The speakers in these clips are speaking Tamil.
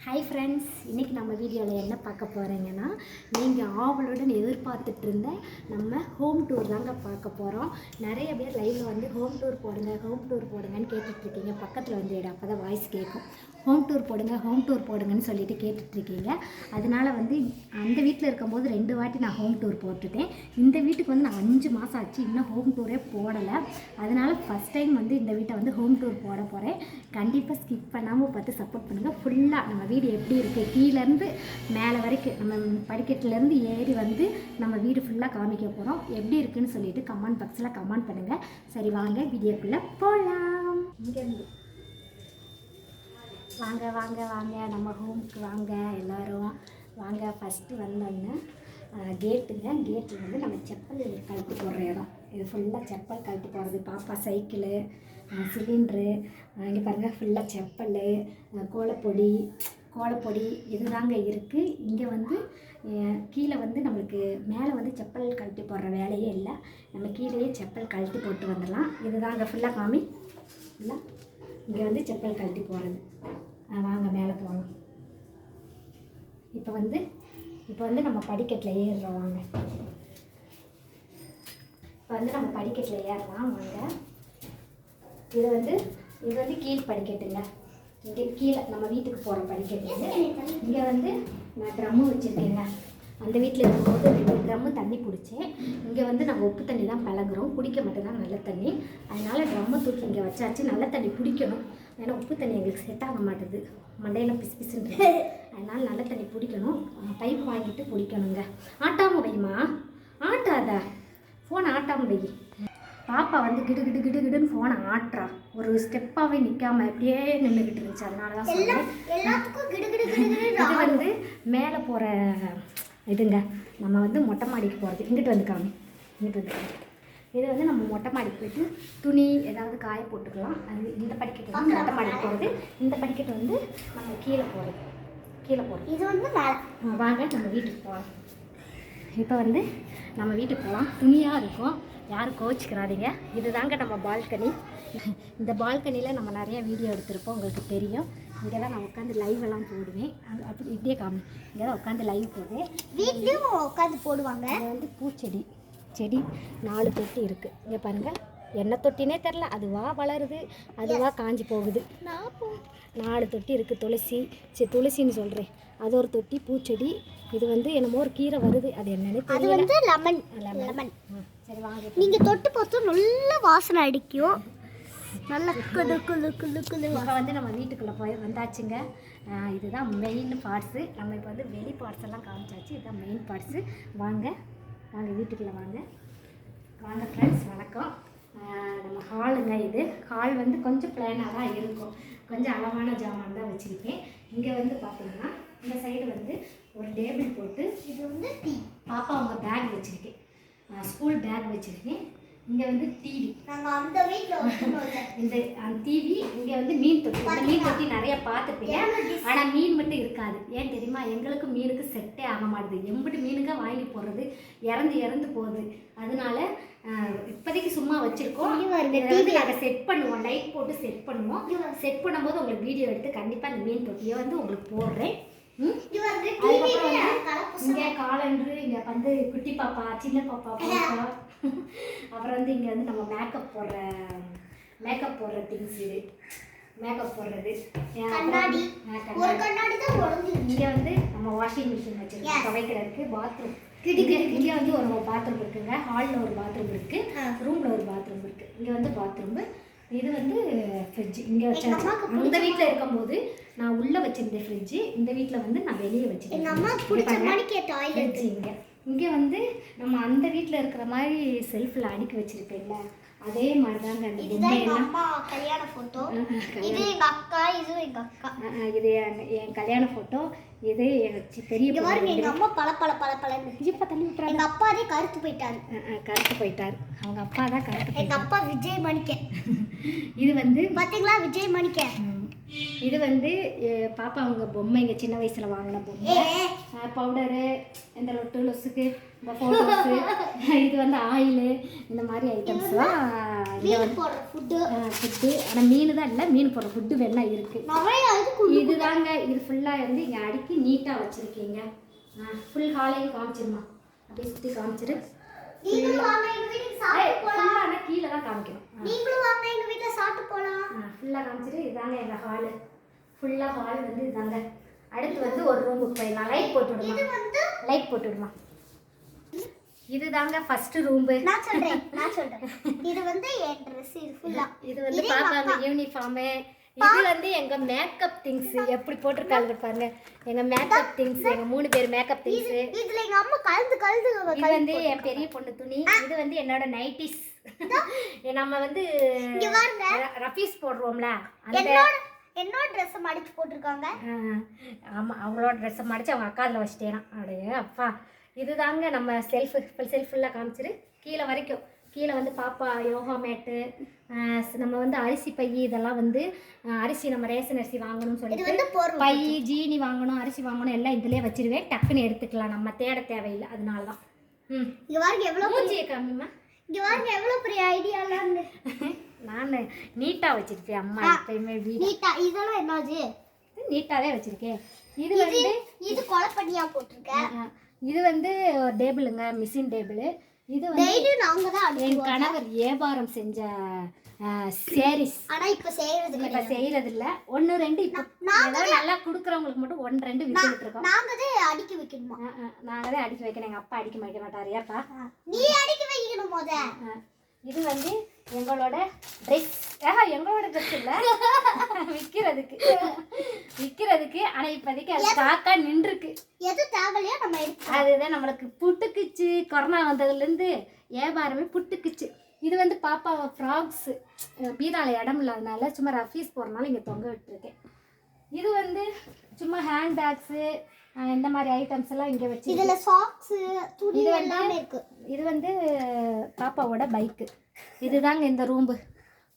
ஹாய் ஃப்ரெண்ட்ஸ் இன்றைக்கி நம்ம வீடியோவில் என்ன பார்க்க போகிறீங்கன்னா நீங்கள் ஆவலுடன் எதிர்பார்த்துட்டு இருந்த நம்ம ஹோம் டூர் தாங்க பார்க்க போகிறோம் நிறைய பேர் லைவில் வந்து ஹோம் டூர் போடுங்க ஹோம் டூர் போடுங்கன்னு கேட்டுட்ருக்கீங்க பக்கத்தில் வந்து இடம் அப்போ தான் வாய்ஸ் கேட்கும் ஹோம் டூர் போடுங்க ஹோம் டூர் போடுங்கன்னு சொல்லிட்டு கேட்டுட்ருக்கீங்க அதனால வந்து அந்த வீட்டில் இருக்கும்போது ரெண்டு வாட்டி நான் ஹோம் டூர் போட்டுட்டேன். இந்த வீட்டுக்கு வந்து நான் அஞ்சு மாதம் ஆச்சு இன்னும் ஹோம் டூரே போடலை. அதனால் ஃபஸ்ட் டைம் வந்து இந்த வீட்டை வந்து ஹோம் டூர் போட போகிறேன் கண்டிப்பாக ஸ்கிப் பண்ணாமல் பார்த்து சப்போர்ட் பண்ணுங்கள் ஃபுல்லாக நம்ம வீடு எப்படி இருக்குது கீழேருந்து மேலே வரைக்கும் நம்ம படிக்கட்டிலேருந்து ஏறி வந்து நம்ம வீடு ஃபுல்லாக காமிக்க போகிறோம் எப்படி இருக்குன்னு சொல்லிட்டு கமெண்ட் பாக்ஸில் கமெண்ட் பண்ணுங்கள் சரி வாங்க வீடியோக்குள்ளே போகலாம் இங்கேருந்து. வாங்க வாங்க வாங்க. நம்ம ஹோமுக்கு வாங்க எல்லாரும். வாங்க ஃபஸ்ட்டு வந்தோன்னே கேட்டுங்க கேட்டில் வந்து நம்ம செப்பல் கழட்டி போடுற இடம். இது ஃபுல்லாக செப்பல் கழட்டி போடுறது. பாப்பா சைக்கிளு சிலிண்ட்ரு இங்கே பாருங்கள் ஃபுல்லாக செப்பல் கோலப்பொடி கோலப்பொடி இது இதுதாங்க இருக்குது இங்கே வந்து கீழே வந்து நம்மளுக்கு மேலே வந்து செப்பல் கழட்டி போடுற வேலையே இல்லை. நம்ம கீழேயே செப்பல் கழட்டி போட்டு வந்துடலாம். இதுதாங்க ஃபுல்லாக காமி இல்லை இங்கே வந்து செப்பல் கழட்டி போகிறது வாங்க மேலே போகலாம். இப்போ வந்து இப்போ வந்து நம்ம படிக்கட்டில் ஏறுறோம் வாங்க. இப்போ வந்து நம்ம படிக்கட்டில் ஏறலாம் வாங்க. இது வந்து இது வந்து கீழ் படிக்கட்டுங்க. இங்கே கீழே நம்ம வீட்டுக்கு போகிற படிக்கிறது இங்கே வந்து நான் ட்ரம்மு வச்சுருக்கேங்க அந்த வீட்டில் இருக்கும்போது ரெண்டு ட்ரம்மு தண்ணி பிடிச்சேன் இங்கே வந்து நாங்கள் உப்பு தண்ணி தான் பழகுறோம். குடிக்க மட்டும்தான் நல்ல தண்ணி. அதனால் ட்ரம்மை தூக்கி இங்கே வச்சாச்சு. நல்ல தண்ணி பிடிக்கணும் ஏன்னா உப்பு தண்ணி எங்களுக்கு செட் ஆக மாட்டுது. மண்டையில் பிசு பிசுன்னு அதனால் நல்ல தண்ணி பிடிக்கணும் பைப் வாங்கிட்டு பிடிக்கணுங்க ஆட்டாமல் வைமா ஆட்டாத? ஃபோன் ஆட்டாமல் வை. பாப்பா வந்து கிடு கிடு கிடு கிடுன்னு ஃபோனை ஆட்டுறா ஒரு ஸ்டெப்பாகவே நிற்காம அப்படியே நின்றுக்கிட்டு இருந்துச்சு. அதனால தான் இது வந்து மேலே போகிற இதுங்க. நம்ம வந்து மொட்டை மாடிக்கு போகிறது இங்கிட்டு வந்து காமி. இங்கிட்டு வந்து காமி. இது வந்து நம்ம மொட்டை மாடிக்கு போயிட்டு துணி ஏதாவது காய போட்டுக்கலாம். அது இந்த படிக்கட்டு வந்து மொட்டை மாடிக்கு போகிறது இந்த படிக்கட்டு வந்து நம்ம கீழே போகிறது கீழே போகிறது இது வந்து வாங்க நம்ம வீட்டுக்கு போகலாம் இப்போ வந்து நம்ம வீட்டுக்கு போகலாம் துணியாக இருக்கும். யாரும் கோச்சிக்கிறாதீங்க இதுதாங்க நம்ம பால்கனி. இந்த பால்கனியில் நம்ம நிறைய வீடியோ எடுத்திருப்போம். உங்களுக்கு தெரியும். இங்கே தான் நான் உட்காந்து லைவ் எல்லாம் போடுவேன். அது அப்படி இப்படியே காமி. இங்கே தான் உட்காந்து லைவ் போடுவேன். வீட்லயும் உட்காந்து போடுவாங்க. இது வந்து பூச்செடி. செடி நாலு தொட்டி இருக்குது இங்கே பாருங்கள் என்ன தொட்டினே தெரில அதுவா வளருது. அதுவா காஞ்சி போகுது. நாலு தொட்டி இருக்குது துளசி. சரி துளசின்னு சொல்கிறேன் அது ஒரு தொட்டி பூச்செடி. இது வந்து என்னமோ ஒரு கீரை வருது. அது என்னன்னு அது தெரியல. வந்து லெமன் லெமன். லெமன் ம், சரி வாங்க நீங்க தொட்டு பார்த்தா நல்ல வாசனை அடிக்கும். நல்ல குளு குளு குளு குளு இப்போ வந்து நம்ம வீட்டுக்குள்ளே போய் வந்தாச்சுங்க. இதுதான் மெயின் பார்ட்ஸு நம்ம இப்போ வந்து வெளி பார்ட்ஸ் எல்லாம் காமிச்சாச்சு. இதுதான் மெயின் பார்ட்ஸு வாங்க வாங்க வீட்டுக்குள்ளே வாங்க. வாங்க ஃப்ரெண்ட்ஸ் வணக்கம். நம்ம ஹாலுங்க இது. ஹால் வந்து கொஞ்சம் பிளானாக தான் இருக்கும். கொஞ்சம் அளவான ஜாமான் தான் வச்சுருக்கேன். இங்கே வந்து பார்த்தீங்கன்னா இந்த சைடு வந்து ஒரு டேபிள் போட்டு இது வந்து பாப்பா அவங்க பேக் வச்சுருக்கேன். ஸ்கூல் பேக் வச்சுருக்கேன். இங்கே வந்து டிவி நாங்க அந்த இல்ல இந்த டிவி இங்கே வந்து மீன் தொட்டி. இந்த மீன் தொட்டி நிறைய பார்த்துப்பீங்க ஆனால் மீன் மட்டும் இருக்காது. ஏன் தெரியுமா? எங்களுக்கு மீனுக்கு செட்டே ஆக மாட்டுது. எம்பிட்டு மீனுங்க வாங்கி போடுறது இறந்து இறந்து போகுது. அதனால இப்போதைக்கு சும்மா வச்சிருக்கோம். வந்து நாங்கள் செட் பண்ணுவோம். லைட் போட்டு செட் பண்ணுவோம். செட் பண்ணும்போது உங்களுக்கு வீடியோ எடுத்து கண்டிப்பாக இந்த மீன் தொட்டியை வந்து உங்களுக்கு போடுறேன். இங்கே காலண்டரு இங்கே வந்து குட்டி பாப்பா சின்ன பாப்பா பாப்பா. அப்புறம் வந்து இங்கே வந்து நம்ம மேக்கப் போடுற மேக்கப் போடுற திங்ஸ் இது. மேக்கப் போடுறது. கண்ணாடி. தான் இங்கே வந்து நம்ம வாஷிங் மிஷின். வச்சிருக்கோம். துவைக்கிறதுக்கு பாத்ரூம் இங்கே வந்து ஒரு பாத்ரூம் இருக்குங்க. ஹாலில் ஒரு பாத்ரூம் இருக்கு. ஆ. ரூமில் ஒரு பாத்ரூம் இருக்கு. இங்கே வந்து பாத்ரூம் இது வந்து ஃப்ரிட்ஜ் இங்கே அம்மாக்கு அந்த வீட்டில் இருக்கும்போது நான் உள்ளே வச்சிருந்தேன் ஃப்ரிட்ஜ் இந்த வீட்டில் வந்து நான் வெளியே வச்சிருக்கேன். அம்மாக்கு பிடிச்ச மாதிரி டாய்லெட் இங்கே. இங்கே வந்து நம்ம அந்த வீட்டில் இருக்கிற மாதிரி செல்ஃபில் அடுக்கி வச்சிருப்பேன்ல. அதே மாதிரி தாங்க அந்த இதுதான் எங்க பொம்மையெல்லாம் அம்மா கல்யாண போட்டோ ஆ, ஆ, இது எங்க அக்கா இது எங்க அக்கா. இது என் கல்யாண ஃபோட்டோ இது பெரிய பாருங்க வந்து- எங்க அம்மா பல பல பல இப்ப தள்ளி விட்டுறாங்க எங்க அப்பாதே கருத்து போயிட்டாரு. கருத்து போயிட்டார். அவங்க அப்பா தான் கருத்து எங்க போயிட்டார். அப்பா விஜய் மணிக்க இது வந்து பாத்தீங்களா விஜய் மணிக்க இது வந்து பாப்பா அவங்க பொம்மை இங்கே சின்ன வயசில் வாங்கின பொம்மை. பவுடரு இந்த லொட்டு லொசுக்கு இந்த ஃபோட்டோஸு இது வந்து ஆயிலு இந்த மாதிரி ஐட்டம்ஸ்லாம் இங்கே வந்து போடுற ஃபுட்டு ஃபுட்டு ஆனால் மீன் தான் இல்லை மீன் போடுற ஃபுட்டு வேணா இருக்குது இதுக்கு இதுதாங்க இது ஃபுல்லாக வந்து இங்கே அடுக்கி நீட்டாக வச்சுருக்கீங்க. ஃபுல் ஹாலையும் காமிச்சிருமா? அப்படியே சுற்றி காமிச்சிரு. கீழே தான் காமிக்கணும். நீங்களும் வாங்க எங்க வீட்டுல சாப்பிட்டு போலாம். ஃபுல்லாக காமிச்சிட்டு இதாங்க எங்கள் ஹாலு ஃபுல்லாக ஹால் வந்து இதாங்க அடுத்து வந்து ஒரு ரூமுக்கு போயிடலாம் லைட் போட்டு விடுமா லைட் போட்டு விடுமா இதுதாங்க ஃபஸ்ட்டு ரூம்பு நான் சொல்றேன் நான் சொல்றேன். இது வந்து என் ட்ரெஸ் இது ஃபுல்லா இது வந்து பாப்பாங்க யூனிஃபார்மு இது வந்து எங்க மேக்கப் திங்ஸ் எப்படி போட்டிருக்காங்க பாருங்க. எங்க மேக்கப் திங்ஸ் எங்க மூணு பேர் மேக்கப் திங்ஸ் இதுல எங்க அம்மா கலந்து கலந்து இது வந்து என் பெரிய பொண்ணு துணி. இது வந்து என்னோட நைட்டிஸ் நம்ம வந்து ரஃபீஸ் போடுறோம்ல. அந்த என்னோட என்னோட ட்ரெஸ் மடிச்சு போட்டிருக்காங்க? ஆஹ், ஆமா அவங்களோட ட்ரெஸ்ஸை மடிச்சு அவங்க அக்கா அதில் வச்சிட்டேனா. அப்படியே அப்பா. இதுதாங்க நம்ம செல்ஃபு செல்ஃப் ஃபுல்லாக காமிச்சிரு. கீழே வரைக்கும். கீழே வந்து பாப்பா யோகா மேட்டு நம்ம வந்து அரிசி பை இதெல்லாம் வந்து அரிசி நம்ம ரேஷன் அரிசி வாங்கணும்னு சொல்லிட்டு பை ஜீனி வாங்கணும் அரிசி வாங்கணும் எல்லாம் இதுலயே வச்சிருவேன். டக்குன்னு எடுத்துக்கலாம். நம்ம தேட தேவையில்லை. அதனால தான் ம். இங்க பாருங்க எவ்வளவு மூஞ்சியை காமிமா இங்க பாருங்க எவ்வளவு பெரிய ஐடியாலாம் நான் நீட்டாக வச்சிருக்கேன் அம்மா எப்பயுமே நீட்டா இதெல்லாம் என்னது நீட்டாகவே வச்சிருக்கேன். இது வந்து இது கொலை பண்ணியா போட்டிருக்க? ஆ, இது வந்து ஒரு டேபிளுங்க மிஷின் டேபிள். இது வந்து டெய்லி நாங்க தான் என் கணவர் வியாபாரம் செஞ்ச சேரீஸ் ஆனா இப்ப செய்யறது இப்ப செய்யறது இல்ல ஒன்னு ரெண்டு இப்போ நல்லா குடுக்கறவங்களுக்கு மட்டும் ஒன்னு ரெண்டு வித்துட்டு இருக்கோம் நாங்க தான் அடிக்க வைக்கணுமா? நாங்க தான் அடிக்க வைக்கணும். எங்க அப்பா அடிக்க வைக்க மாட்டாரு. ஏப்பா? நீ அடிக்க வைக்கணும் முத. இது வந்து எங்களோட ட்ரெஸ் ஆஹா எங்களோட ட்ரெஸ் இல்ல. விக்கிறதுக்கு. விக்கிறதுக்கு ஆனா இப்போதைக்கு அது காக்கா நின்றுருக்கு. எது தேவையில்லையோ நம்ம அதுதான் நம்மளுக்கு புட்டுக்குச்சு. கொரோனா வந்ததுலேருந்து வியாபாரமே புட்டுக்குச்சு. இது வந்து பாப்பா ஃப்ராக்ஸு பீரால இடம் இல்லாதனால சும்மா ரஃபீஸ் போகிறனால இங்கே தொங்க விட்டுருக்கேன். இது வந்து சும்மா ஹேண்ட் பேக்ஸு இந்த மாதிரி ஐட்டம்ஸ் எல்லாம் இங்கே வச்சு இதுல சாக்ஸ் துணி எல்லாமே இருக்கு. இது வந்து பாப்பாவோட பைக்கு இதுதாங்க இந்த ரூம்பு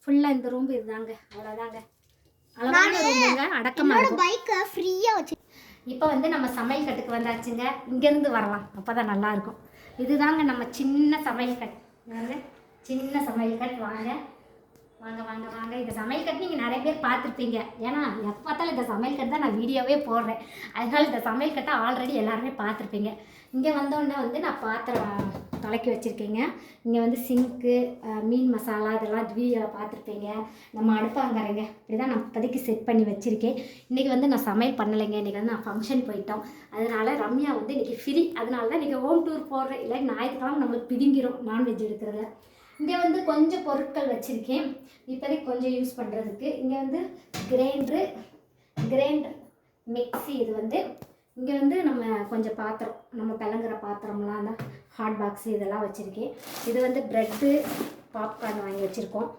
ஃபுல்லாக இந்த ரூம்பு இதுதாங்க. அவ்வளோதாங்க அழகான ரூமுங்க அடக்கமாக இருக்கும். பைக்கை ஃப்ரீயா வச்சு இப்போ வந்து நம்ம சமையல் கட்டுக்கு வந்தாச்சுங்க. இங்கேருந்து வரலாம். அப்போ தான் நல்லாயிருக்கும் இதுதாங்க நம்ம சின்ன சமையல் கட் சின்ன சமையல் கட் வாங்க. வாங்க வாங்க வாங்க. இந்த சமையல் கட்டு நீங்கள் நிறைய பேர் பார்த்துருப்பீங்க. ஏன்னா எப்போ பார்த்தாலும் இந்த சமையல் கட்டு தான் நான் வீடியோவே போடுறேன். அதனால் இந்த சமையல் கட்டை ஆல்ரெடி எல்லாருமே பார்த்துருப்பீங்க. இங்கே வந்தோடனே வந்து நான் பாத்திரம் கலக்கி வச்சுருக்கேங்க. இங்கே வந்து சிங்க்கு மீன் மசாலா இதெல்லாம் வீடியோவில் பார்த்துருப்பீங்க. நம்ம அடுப்பாங்கிறேங்க இப்படி தான் நான் இப்போதைக்கு செட் பண்ணி வச்சுருக்கேன். இன்றைக்கி வந்து நான் சமையல் பண்ணலைங்க. இன்றைக்கி வந்து நான் ஃபங்க்ஷன் போயிட்டோம். அதனால ரம்யா வந்து இன்றைக்கி ஃப்ரீ அதனால தான் இன்றைக்கி ஹோம் டூர் போடுறேன். இல்லை ஞாயிற்றுக்கிழமை நம்மளுக்கு பிதுங்கிரும் நான்வெஜ் எடுக்கிறதுல இங்கே வந்து கொஞ்சம் பொருட்கள் வச்சுருக்கேன். இப்போதைக்கு கொஞ்சம் யூஸ் பண்ணுறதுக்கு இங்கே வந்து கிரைண்டரு கிரைண்டர் மிக்ஸி இது வந்து. இங்கே வந்து நம்ம கொஞ்சம் பாத்திரம் நம்ம பிளங்குற பாத்திரம்லாம் அந்த ஹாட் பாக்ஸு இதெல்லாம் வச்சுருக்கேன். இது வந்து ப்ரெட்டு பாப்கார்ன் வாங்கி வச்சுருக்கோம்.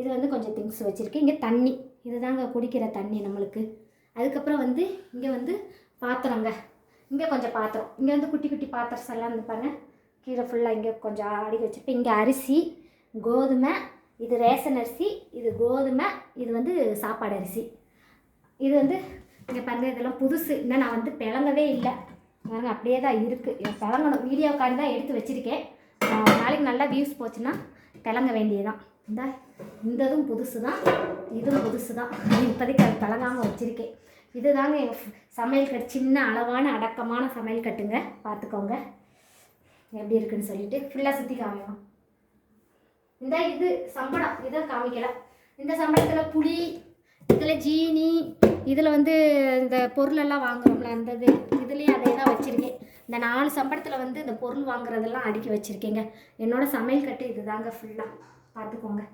இது வந்து கொஞ்சம் திங்ஸ் வச்சுருக்கேன். இங்கே தண்ணி இதுதாங்க குடிக்கிற தண்ணி நம்மளுக்கு. அதுக்கப்புறம் வந்து இங்கே வந்து பாத்திரங்க. இங்கே கொஞ்சம் பாத்திரம். இங்கே வந்து குட்டி குட்டி பாத்திரம் எல்லாம் இருப்பாங்க கீழே ஃபுல்லாக இங்கே கொஞ்சம் அடுக்கி வச்சுருப்பேன். இங்கே அரிசி கோதுமை இது ரேஷன் அரிசி இது கோதுமை இது வந்து சாப்பாடு அரிசி. இது வந்து இங்கே பாருங்கள் இதெல்லாம் புதுசு. இன்னும் நான் வந்து பிளங்கவே இல்லை. பாருங்க அப்படியே தான் இருக்குது பிளங்கணும். வீடியோக்காண்டி தான் எடுத்து வச்சுருக்கேன். நாளைக்கு நல்லா வியூஸ் போச்சுன்னா பிளங்க வேண்டியதுதான். இந்த இந்த இதுவும் புதுசு தான் இதுவும் புதுசு தான் இப்போதைக்கு அது பிளங்காமல் வச்சுருக்கேன். இதுதாங்க எங்கள் சமையல் கட்டு சின்ன அளவான அடக்கமான சமையல் கட்டுங்க. பார்த்துக்கோங்க. எப்படி இருக்குன்னு சொல்லிட்டு ஃபுல்லாக சுற்றி காமிக்கணும். இந்த இது சம்பளம் இதை காமிக்கல. இந்த சம்பளத்தில் புளி இதில் ஜீனி இதில் வந்து இந்த பொருளெல்லாம் வாங்குறோம்ல அந்த இது. இதுலேயும் அதே தான் வச்சுருக்கேன். இந்த நாலு சம்பளத்தில் வந்து இந்த பொருள் வாங்குறதெல்லாம் அடுக்கி வச்சுருக்கேங்க. என்னோடய சமையல் கட்டு இதுதாங்க ஃபுல்லாக பார்த்துக்கோங்க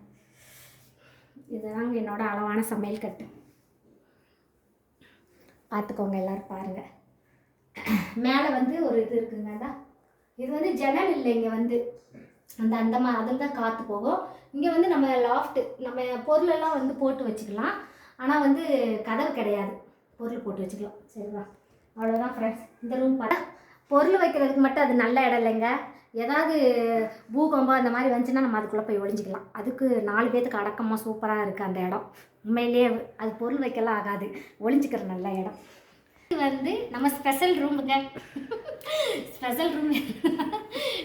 இதுதாங்க என்னோடய அளவான சமையல் கட்டு. பார்த்துக்கோங்க எல்லோரும் பாருங்கள் மேலே வந்து ஒரு இது இருக்குங்க தான் இது வந்து ஜன்னல் இல்லை இங்கே வந்து. அந்த அந்த மா அதில் தான் காற்று போகும். இங்கே வந்து நம்ம லாஃப்ட்டு நம்ம பொருளெல்லாம் வந்து போட்டு வச்சுக்கலாம். ஆனால் வந்து கதவு கிடையாது. பொருள் போட்டு வச்சுக்கலாம். சரிங்களா அவ்வளோதான் ஃப்ரெண்ட்ஸ் இந்த ரூம் பார்த்தா பொருள் வைக்கிறதுக்கு மட்டும் அது நல்ல இடம் இல்லைங்க. ஏதாவது பூகம்பம் அந்த மாதிரி வந்துச்சுன்னா நம்ம அதுக்குள்ளே போய் ஒழிஞ்சிக்கலாம் அதுக்கு நாலு பேத்துக்கு அடக்கமாக சூப்பராக இருக்குது அந்த இடம். உண்மையிலேயே அது பொருள் வைக்கலாம் ஆகாது. ஒளிஞ்சிக்கிற நல்ல இடம். இது வந்து நம்ம ஸ்பெஷல் ரூமுங்க ஸ்பெஷல் ரூம்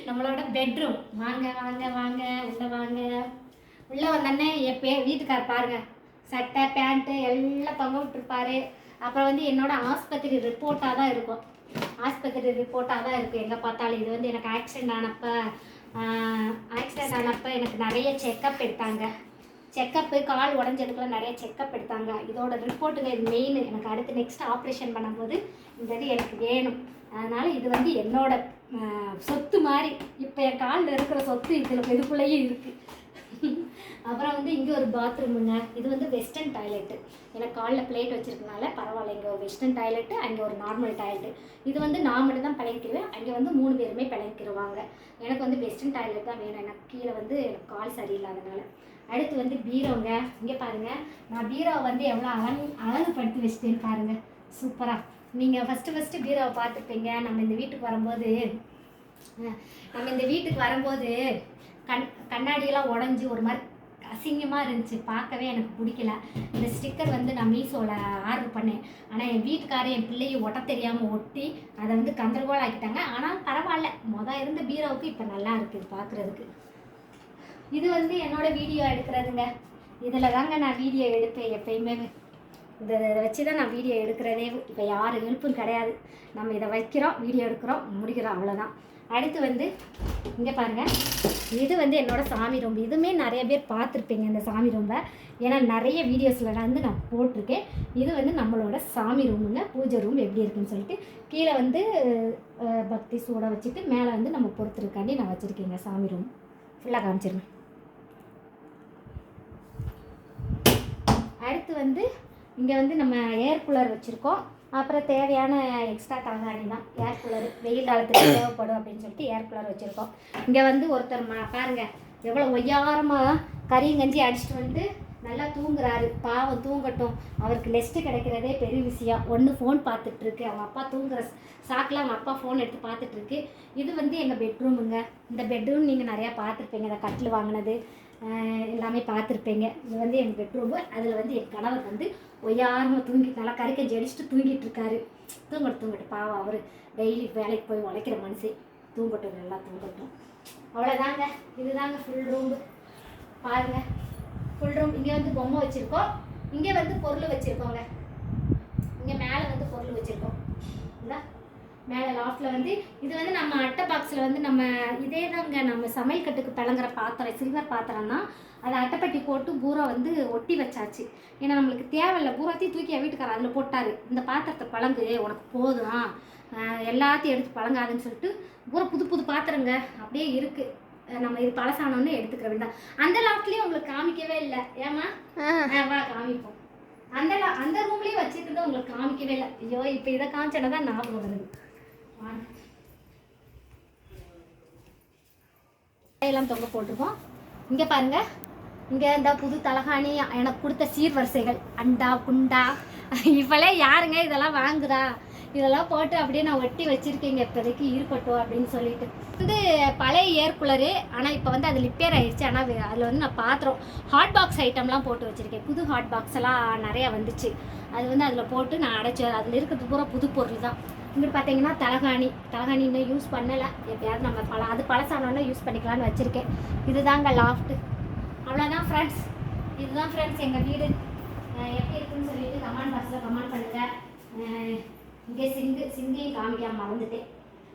நம்மளோட பெட்ரூம் வாங்க வாங்க வாங்க உள்ளே வாங்க. உள்ளே வந்தோடனே என் பே வீட்டுக்கார் பாருங்க. சட்டை பேண்ட்டு எல்லாம் தொங்க விட்டுருப்பாரு. அப்புறம் வந்து என்னோட ஆஸ்பத்திரி ரிப்போர்ட்டாக தான் இருக்கும். ஆஸ்பத்திரி ரிப்போர்ட்டாக தான் இருக்கும். எங்கே பார்த்தாலும் இது வந்து எனக்கு ஆக்சிடென்ட் ஆனப்போ ஆக்சிடென்ட் ஆனப்போ எனக்கு நிறைய செக்கப் எடுத்தாங்க. செக்கப்பு கால் உடஞ்சதுக்குலாம் நிறைய செக்கப் எடுத்தாங்க. இதோட ரிப்போர்ட்டுங்க இது மெயின் எனக்கு அடுத்து நெக்ஸ்ட் ஆப்ரேஷன் பண்ணும்போது இந்த இது எனக்கு வேணும். அதனால் இது வந்து என்னோட சொத்து மாதிரி. இப்போ என் காலில் இருக்கிற சொத்து இதில் இதுக்குள்ளேயே இருக்குது அப்புறம் வந்து இங்கே ஒரு பாத்ரூமுங்க இது வந்து வெஸ்டர்ன் டாய்லெட்டு எனக்கு காலில் பிளேட் வச்சுருக்கனால பரவாயில்ல. இங்கே ஒரு வெஸ்டர்ன் டாய்லெட்டு அங்கே ஒரு நார்மல் டாய்லெட்டு இது வந்து நான் மட்டும் தான் பழகிக்கிடுவேன் அங்கே வந்து மூணு பேருமே பழகிக்கிடுவாங்க எனக்கு வந்து வெஸ்டர்ன் டாய்லெட் தான் வேணும். எனக்கு கீழே வந்து எனக்கு கால் சரியில்லாதனால. அடுத்து வந்து பீரோங்க. இங்கே பாருங்கள் நான் பீரோவை வந்து எவ்வளோ அழகு அழகுபடுத்தி வச்சுட்டேன்னு பாருங்கள் சூப்பராக நீங்கள் ஃபஸ்ட்டு ஃபஸ்ட்டு பீரோவை பார்த்துருப்பீங்க நம்ம இந்த வீட்டுக்கு வரும்போது நம்ம இந்த வீட்டுக்கு வரும்போது கண் கண்ணாடியெல்லாம் உடஞ்சி ஒரு மாதிரி அசிங்கமாக இருந்துச்சு. பார்க்கவே எனக்கு பிடிக்கல. இந்த ஸ்டிக்கர் வந்து நான் மீஷோவில் ஆர்டர் பண்ணேன். ஆனால் என் வீட்டுக்காரர் என் பிள்ளையை ஒட்ட தெரியாமல் ஒட்டி அதை வந்து கந்தரகோல் ஆக்கிட்டாங்க. ஆனால் பரவாயில்ல. மொதல் இருந்த பீரோவுக்கு இப்போ நல்லா இருக்குது பார்க்குறதுக்கு இது வந்து என்னோடய வீடியோ எடுக்கிறதுங்க. இதில் தாங்க நான் வீடியோ எடுப்பேன் எப்பயுமே. இதை இதை வச்சு தான் நான் வீடியோ எடுக்கிறதே. இப்போ யார் ஹெல்ப்பும் கிடையாது. நம்ம இதை வைக்கிறோம் வீடியோ எடுக்கிறோம் முடிக்கிறோம் அவ்வளோதான் அடுத்து வந்து இங்கே பாருங்கள் இது வந்து என்னோடய சாமி ரூம் இதுவுமே நிறைய பேர் பார்த்துருப்பீங்க இந்த சாமி ரூம்பை. ஏன்னா நிறைய வீடியோஸில் வந்து நான் போட்டிருக்கேன். இது வந்து நம்மளோட சாமி ரூமுங்க. பூஜை ரூம் எப்படி இருக்குன்னு சொல்லிட்டு கீழே வந்து பக்தி சூட வச்சுட்டு மேலே வந்து நம்ம பொறுத்துருக்காண்டி நான் வச்சுருக்கேங்க சாமி ரூம். ஃபுல்லாக காமிச்சிருங்க. அடுத்து வந்து இங்கே வந்து நம்ம ஏர் கூலர் வச்சுருக்கோம். அப்புறம் தேவையான எக்ஸ்ட்ரா தலகாணி தான். ஏர் கூலர் வெயில் காலத்துக்கு தேவைப்படும் அப்படின்னு சொல்லிட்டு ஏர் கூலர் வச்சுருக்கோம். இங்கே வந்து ஒருத்தர் ம பாருங்கள் எவ்வளோ ஒய்யாரமாக கறியும் கஞ்சி அடிச்சிட்டு வந்து நல்லா தூங்குறாரு. பாவம் தூங்கட்டும். அவருக்கு லெஸ்ட்டு கிடைக்கிறதே பெரிய விஷயம். ஒன்று ஃபோன் பார்த்துட்ருக்கு. அவங்க அப்பா தூங்குற சாக்கில் அவங்க அப்பா ஃபோன் எடுத்து பார்த்துட்ருக்கு. இது வந்து எங்கள் பெட்ரூமுங்க இந்த பெட்ரூம் நீங்கள் நிறையா பார்த்துருப்பீங்க. இந்த கட்டில் வாங்கினது எல்லாமே பார்த்துருப்பீங்க. இது வந்து எங்கள் பெட்ரூமு அதில் வந்து என் கணவர் வந்து ஒய்யாரமாக தூங்கி நல்லா கறிக்கஞ்சி அடிச்சுட்டு தூங்கிட்டு இருக்காரு தூங்கட்டும் தூங்கட்டும். பாவம் அவர் டெய்லி வேலைக்கு போய் உழைக்கிற மனுஷன் தூங்கட்டும் நல்லா தூங்கட்டும். அவ்வளோதாங்க இதுதாங்க ஃபுல் ரூம் பாருங்க. ஃபுல் ரூம் இங்கே வந்து பொம்மை வச்சுருக்கோம். இங்கே வந்து பொருள் வச்சுருக்கோங்க. இங்கே மேலே வந்து பொருள் வச்சுருக்கோம். இந்தா. மேலே லாஃப்டில் வந்து இது வந்து நம்ம அட்டை பாக்ஸில் வந்து நம்ம இதே தாங்க நம்ம சமையல் கட்டுக்கு பிளங்குற பாத்திரம் சில்வர் பாத்திரம் தான். அதை அட்டைப்பட்டி போட்டு பூரா வந்து ஒட்டி வச்சாச்சு. ஏன்னா நம்மளுக்கு தேவையில்ல. பூராத்தையும் தூக்கி வீட்டுக்காரர் அதில் போட்டார். இந்த பாத்திரத்தை பழங்கு உனக்கு போதும். எல்லாத்தையும் எடுத்து பழங்காதுன்னு சொல்லிட்டு பூரா புது புது பாத்திரங்க அப்படியே இருக்குது நம்ம இது பழசானோன்னு எடுத்துக்கிற வேண்டாம் அந்த லாஃப்ட்லேயும் உங்களுக்கு காமிக்கவே இல்லை. ஏமா வா காமிப்போம். அந்த அந்த ரூம்லேயும் வச்சுருந்தது உங்களுக்கு காமிக்கவே இல்லை. ஐயோ இப்போ இதை காமிச்சேன்னா தான் ஞாபகம் வருது. எல்லாம் தொங்க போட்டிருக்கோம். இங்கே பாருங்க. இங்கே இந்த புது தலகாணி எனக்கு கொடுத்த சீர்வரிசைகள். அண்டா குண்டா. இப்போல்லாம் யாருங்க? இதெல்லாம் வாங்குதா இதெல்லாம் போட்டு அப்படியே நான் ஒட்டி வச்சிருக்கேங்க. இப்போதைக்கு இருக்கட்டும் அப்படின்னு சொல்லிட்டு. வந்து பழைய ஏர் கூலரு ஆனால் இப்போ வந்து அது ரிப்பேர் ஆயிடுச்சு ஆனால் அதில் வந்து நான் பாத்திரம் ஹாட் பாக்ஸ் ஐட்டம்லாம் போட்டு வச்சுருக்கேன். புது ஹாட் பாக்ஸ் எல்லாம் நிறையா வந்துச்சு. அது வந்து அதில் போட்டு நான் அடைச்சி அதில் இருக்கிறது பூரா புது பொருள் தான் இங்கே பார்த்தீங்கன்னா தலகாணி தலகாணி இன்னும் யூஸ் பண்ணலை. எப்பயாவது நம்ம பழ அது பழசானோன்னா யூஸ் பண்ணிக்கலாம்னு வச்சுருக்கேன். இதுதாங்க லாஃப்ட்டு அவ்வளோதான் ஃப்ரெண்ட்ஸ் இதுதான் ஃப்ரெண்ட்ஸ் எங்கள் வீடு. எப்படி இருக்குன்னு சொல்லிட்டு கமெண்ட் பாக்ஸில் கமெண்ட் பண்ணுங்கள் இங்கே சிங்கு சிங்கையும் காமிக்காமல் மறந்துட்டேன்.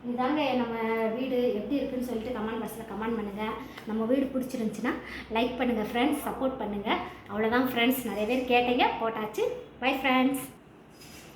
இதுதாங்க நம்ம வீடு எப்படி இருக்குன்னு சொல்லிட்டு கமெண்ட் பாக்ஸில் கமெண்ட் பண்ணுங்கள் நம்ம வீடு பிடிச்சிருந்துச்சின்னா லைக் பண்ணுங்கள் ஃப்ரெண்ட்ஸ் சப்போர்ட் பண்ணுங்கள் அவ்வளோதான் ஃப்ரெண்ட்ஸ் நிறைய பேர் கேட்டீங்க போட்டாச்சு. Bye friends